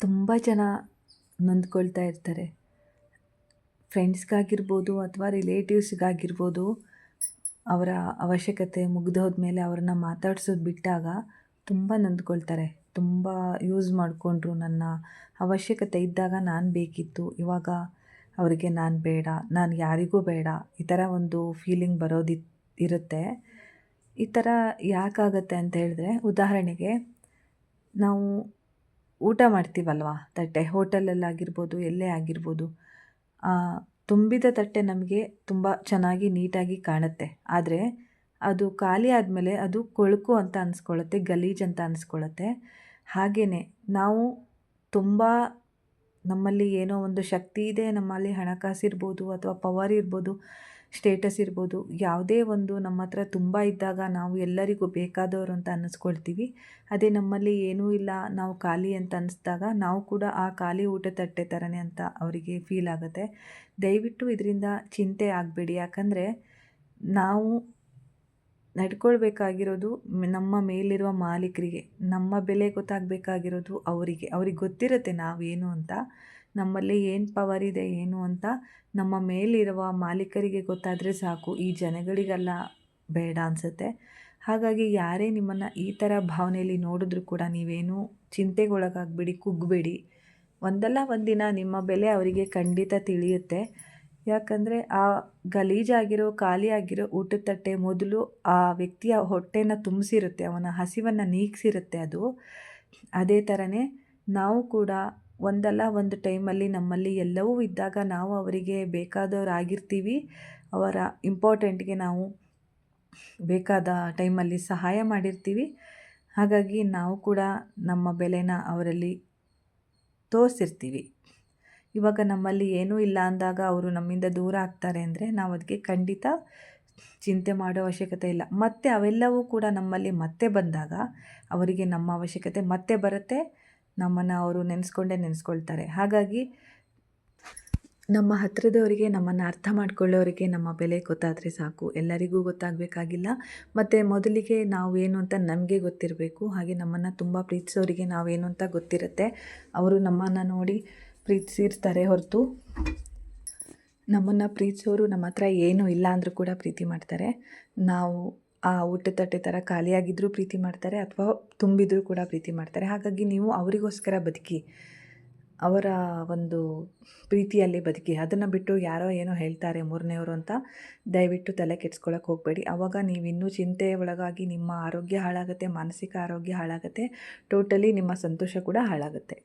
ತುಂಬ ಜನ ನೊಂದ್ಕೊಳ್ತಾ ಇರ್ತಾರೆ. ಫ್ರೆಂಡ್ಸ್ಗಾಗಿರ್ಬೋದು ಅಥವಾ ರಿಲೇಟಿವ್ಸ್ಗಾಗಿರ್ಬೋದು ಅವರ ಅವಶ್ಯಕತೆ ಮುಗ್ದೋದ್ಮೇಲೆ ಅವ್ರನ್ನ ಮಾತಾಡ್ಸೋದು ಬಿಟ್ಟಾಗ ತುಂಬ ನೊಂದ್ಕೊಳ್ತಾರೆ. ತುಂಬ ಯೂಸ್ ಮಾಡಿಕೊಂಡ್ರು ನನ್ನ ಅವಶ್ಯಕತೆ ಇದ್ದಾಗ ನಾನು ಬೇಕಿತ್ತು. ಇವಾಗ ಅವರಿಗೆ ನಾನು ಬೇಡ, ನಾನು ಯಾರಿಗೂ ಬೇಡ. ಈ ಥರ ಒಂದು ಫೀಲಿಂಗ್ ಬರೋದಿ ಇರುತ್ತೆ. ಈ ಥರ ಯಾಕಾಗತ್ತೆ ಅಂತ ಹೇಳಿದ್ರೆ, ಉದಾಹರಣೆಗೆ ನಾವು ಊಟ ಮಾಡ್ತೀವಲ್ವ? ತಟ್ಟೆ. ಹೋಟೆಲಲ್ಲಾಗಿರ್ಬೋದು ಎಲ್ಲೇ ಆಗಿರ್ಬೋದು. ತುಂಬಿದ ತಟ್ಟೆ ನಮಗೆ ತುಂಬ ಚೆನ್ನಾಗಿ ನೀಟಾಗಿ ಕಾಣುತ್ತೆ. ಆದರೆ ಅದು ಖಾಲಿ ಆದಮೇಲೆ ಅದು ಕೊಳಕು ಅಂತ ಅನಿಸ್ಕೊಳ್ಳುತ್ತೆ, ಗಲೀಜು ಅಂತ ಅನಿಸ್ಕೊಳ್ಳುತ್ತೆ. ಹಾಗೆಯೇ ನಾವು ತುಂಬ ನಮ್ಮಲ್ಲಿ ಏನೋ ಒಂದು ಶಕ್ತಿ ಇದೆ, ನಮ್ಮಲ್ಲಿ ಹಣಕಾಸು ಇರ್ಬೋದು ಅಥವಾ ಪವರ್ ಇರ್ಬೋದು. ಸ್ಟೇಟಸ್ ಇರ್ಬೋದು, ಯಾವುದೇ ಒಂದು ನಮ್ಮ ಹತ್ರ ತುಂಬ ಇದ್ದಾಗ ನಾವು ಎಲ್ಲರಿಗೂ ಬೇಕಾದವರು ಅಂತ ಅನ್ನಿಸ್ಕೊಳ್ತೀವಿ. ಅದೇ ನಮ್ಮಲ್ಲಿ ಏನೂ ಇಲ್ಲ, ನಾವು ಖಾಲಿ ಅಂತ ಅನ್ನಿಸ್ದಾಗ ನಾವು ಕೂಡ ಆ ಖಾಲಿ ಊಟ ತಟ್ಟೆ ಥರನೇ ಅಂತ ಅವರಿಗೆ ಫೀಲ್ ಆಗುತ್ತೆ. ದಯವಿಟ್ಟು ಇದರಿಂದ ಚಿಂತೆ ಆಗಬೇಡಿ, ಯಾಕಂದರೆ ನಾವು ನಡ್ಕೊಳ್ಬೇಕಾಗಿರೋದು ನಮ್ಮ ಮೇಲಿರುವ ಮಾಲೀಕರಿಗೆ, ನಮ್ಮ ಬೆಲೆ ಗೊತ್ತಾಗಬೇಕಾಗಿರೋದು ಅವರಿಗೆ, ಅವ್ರಿಗೆ ಗೊತ್ತಿರುತ್ತೆ ನಾವೇನು ಅಂತ. ನಮ್ಮಲ್ಲಿ ಏನು ಪವರ್ ಇದೆ, ಏನು ಅಂತ ನಮ್ಮ ಮೇಲಿರುವ ಮಾಲೀಕರಿಗೆ ಗೊತ್ತಾದರೆ ಸಾಕು. ಈ ಜನಗಳಿಗೆಲ್ಲ ಬೇಡ ಅನಿಸುತ್ತೆ. ಹಾಗಾಗಿ ಯಾರೇ ನಿಮ್ಮನ್ನು ಈ ಥರ ಭಾವನೆಯಲ್ಲಿ ನೋಡಿದ್ರೂ ಕೂಡ ನೀವೇನು ಚಿಂತೆಗೊಳಗಾಗಬೇಡಿ ಕುಗ್ಗಬೇಡಿ ಒಂದಲ್ಲ ಒಂದಿನ ನಿಮ್ಮ ಬೆಲೆ ಅವರಿಗೆ ಖಂಡಿತ ತಿಳಿಯುತ್ತೆ. ಯಾಕಂದರೆ ಆ ಗಲೀಜಾಗಿರೋ, ಖಾಲಿಯಾಗಿರೋ ಊಟದ ತಟ್ಟೆ ಮೊದಲು ಆ ವ್ಯಕ್ತಿಯ ಹೊಟ್ಟೆನ ತುಂಬಿಸಿರುತ್ತೆ, ಅವನ ಹಸಿವನ್ನು ನೀಗಿಸಿರುತ್ತೆ ಅದು. ಅದೇ ಥರನೇ ನಾವು ಕೂಡ ಒಂದಲ್ಲ ಒಂದು ಟೈಮಲ್ಲಿ ನಮ್ಮಲ್ಲಿ ಎಲ್ಲವೂ ಇದ್ದಾಗ ನಾವು ಅವರಿಗೆ ಬೇಕಾದವರಾಗಿರ್ತೀವಿ. ಅವರ ಇಂಪಾರ್ಟೆಂಟ್ಗೆ ನಾವು ಬೇಕಾದ ಟೈಮಲ್ಲಿ ಸಹಾಯ ಮಾಡಿರ್ತೀವಿ. ಹಾಗಾಗಿ ನಾವು ಕೂಡ ನಮ್ಮ ಬೆಲೆನ ಅವರಲ್ಲಿ ತೋರಿಸಿರ್ತೀವಿ. ಇವಾಗ ನಮ್ಮಲ್ಲಿ ಏನೂ ಇಲ್ಲ ಅಂದಾಗ ಅವರು ನಮ್ಮಿಂದ ದೂರ ಆಗ್ತಾರೆ ಅಂದರೆ ನಾವು ಅದಕ್ಕೆ ಖಂಡಿತ ಚಿಂತೆ ಮಾಡೋ ಅವಶ್ಯಕತೆ ಇಲ್ಲ. ಮತ್ತು ಅವೆಲ್ಲವೂ ಕೂಡ ನಮ್ಮಲ್ಲಿ ಮತ್ತೆ ಬಂದಾಗ ಅವರಿಗೆ ನಮ್ಮ ಅವಶ್ಯಕತೆ ಮತ್ತೆ ಬರುತ್ತೆ. ನಮ್ಮನ್ನು ಅವರು ನೆನೆಸ್ಕೊಂಡೇ ನೆನೆಸ್ಕೊಳ್ತಾರೆ. ಹಾಗಾಗಿ ನಮ್ಮ ಹತ್ತಿರದವರಿಗೆ ನಮ್ಮನ್ನು ಅರ್ಥ ಮಾಡಿಕೊಳ್ಳೋರಿಗೆ, ನಮ್ಮ ಬೆಲೆ ಗೊತ್ತಾದರೆ ಸಾಕು. ಎಲ್ಲರಿಗೂ ಗೊತ್ತಾಗಬೇಕಾಗಿಲ್ಲ. ಮತ್ತು ಮೊದಲಿಗೆ ನಾವು ಏನು ಅಂತ ನಮಗೆ ಗೊತ್ತಿರಬೇಕು. ಹಾಗೆ ನಮ್ಮನ್ನು ತುಂಬ ಪ್ರೀತಿಸೋರಿಗೆ ನಾವೇನು ಅಂತ ಗೊತ್ತಿರುತ್ತೆ. ಅವರು ನಮ್ಮನ್ನು ನೋಡಿ ಪ್ರೀತಿಸಿರ್ತಾರೆ ಹೊರತು. ನಮ್ಮನ್ನು ಪ್ರೀತಿಸೋರು ನಮ್ಮ ಹತ್ರ ಏನೂ ಇಲ್ಲ ಅಂದರೂ ಕೂಡ ಪ್ರೀತಿ ಮಾಡ್ತಾರೆ. ನಾವು ಆ ಊಟ ತಟ್ಟೆ ಥರ ಖಾಲಿಯಾಗಿದ್ದರೂ ಪ್ರೀತಿ ಮಾಡ್ತಾರೆ ಅಥವಾ ತುಂಬಿದ್ರೂ ಕೂಡ ಪ್ರೀತಿ ಮಾಡ್ತಾರೆ. ಹಾಗಾಗಿ ನೀವು ಅವರಿಗೋಸ್ಕರ ಬದುಕಿ, ಅವರ ಒಂದು ಪ್ರೀತಿಯಲ್ಲಿ ಬದುಕಿ. ಅದನ್ನು ಬಿಟ್ಟು ಯಾರೋ ಏನೋ ಹೇಳ್ತಾರೆ ಮೂರನೇವರು ಅಂತ ದಯವಿಟ್ಟು ತಲೆ ಕೆಡ್ಸ್ಕೊಳಕ್ಕೆ ಹೋಗಬೇಡಿ. ಆವಾಗ ನೀವು ಇನ್ನೂ ಚಿಂತೆ ಒಳಗಾಗಿ ನಿಮ್ಮ ಆರೋಗ್ಯ ಹಾಳಾಗುತ್ತೆ, ಮಾನಸಿಕ ಆರೋಗ್ಯ ಹಾಳಾಗುತ್ತೆ. ಟೋಟಲಿ ನಿಮ್ಮ ಸಂತೋಷ ಕೂಡ ಹಾಳಾಗುತ್ತೆ.